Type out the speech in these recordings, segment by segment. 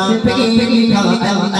Company, Company, Company,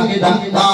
không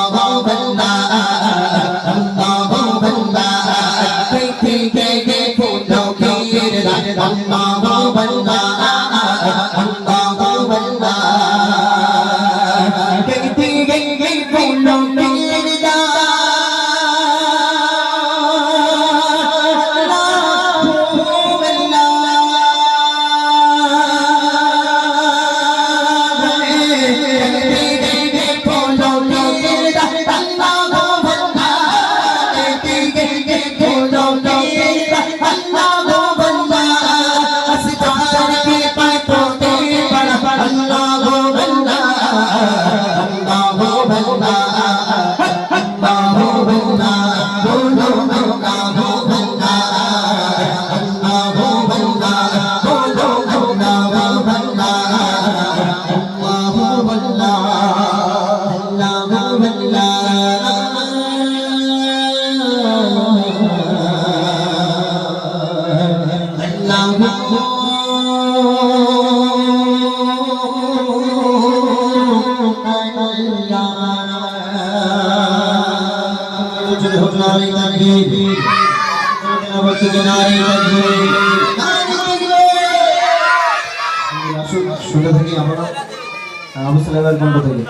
থাকি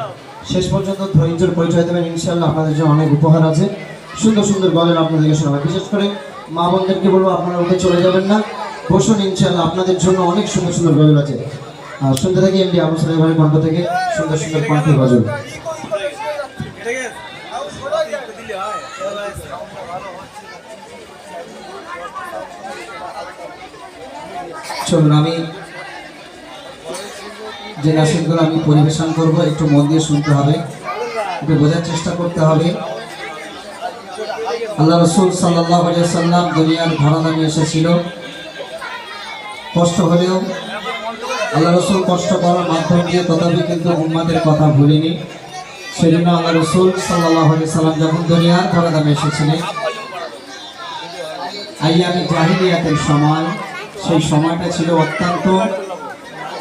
শেষ পর্যন্ত ধৈর্যের পরিচয় দেবেন ইনশাল্লাহ আপনাদের জন্য অনেক উপহার আছে। সুন্দর সুন্দর গলের আপনাদেরকে শোনাবেন বিশেষ করে মা বোনদেরকে বলব, আপনারা ওকে চলে যাবেন না। বসুন ইনশাল্লাহ আপনাদের জন্য অনেক সুন্দর সুন্দর গজল আছে। আর শুনতে থাকি এমডি আবু সালেমের কণ্ঠ থেকে সুন্দর সুন্দর কণ্ঠের গজল। চলুন, আমি যে আমি পরিবেশন করব, একটু মন দিয়ে শুনতে হবে, একটু বোঝার চেষ্টা করতে হবে। আল্লাহ রসুল সাল্লাম দুনিয়ার ঘরানা এসেছিল। কষ্ট হলেও আল্লাহ রসুল কষ্ট করার মাধ্যম দিয়ে তথাপি কিন্তু উম্মাদের কথা ভুলিনি। সেজন্য আল্লাহ রসুল সাল্লাহ সাল্লাম যখন দুনিয়ার ঘরানামে এসেছিলেন, আইয়ামি জাহিলিয়াতের সময়, সেই সময়টা ছিল অত্যন্ত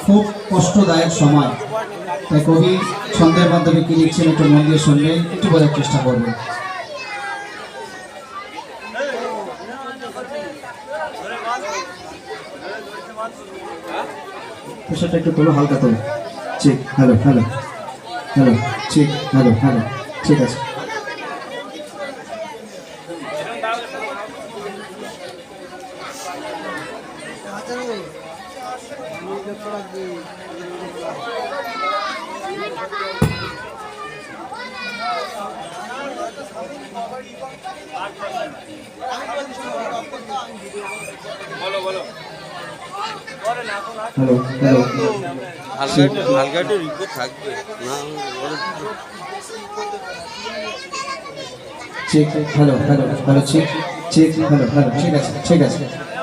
খুব কষ্টদায়ক সময়। তাই কবি ছন্দের মাধ্যমে কি লিখছেন একটু মন দিয়ে শুনবেন একটু বলার চেষ্টা করবেন। সেটা একটু তোলো, হালকা তোলো। ঠিক হ্যালো হ্যালো। হ্যালো ঠিক হ্যালো হ্যালো ঠিক আছে।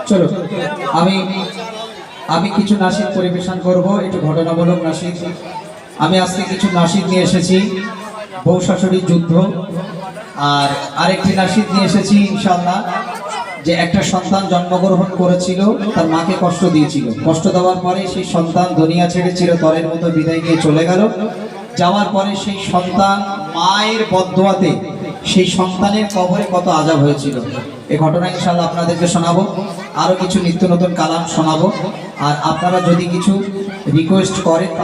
চলো আমি আমি কিছু নাসিক পরিবেশন করব একটু ঘটনামূলক নাসিক আমি আজকে কিছু নাসিক নিয়ে এসেছি বউ শাশুড়ির যুদ্ধ আর আরেকটি নাসিক নিয়ে এসেছি ইনশাল্লাহ যে একটা সন্তান জন্মগ্রহণ করেছিল, তার মাকে কষ্ট দিয়েছিল। কষ্ট দেওয়ার পরে সেই সন্তান দুনিয়া ছেড়ে চিরতরের মতো বিদায় নিয়ে চলে গেল। যাওয়ার পরে সেই সন্তান মায়ের বদোয়াতে সেই সন্তানের কবরে কত আজাব হয়েছিল। এ ঘটনা ইনশাল্লাহ আপনাদেরকে শোনাবো। আরও কিছু নিত্য নতুন কালাম শোনাবো। আর আপনারা যদি কিছু রিকোয়েস্ট করেন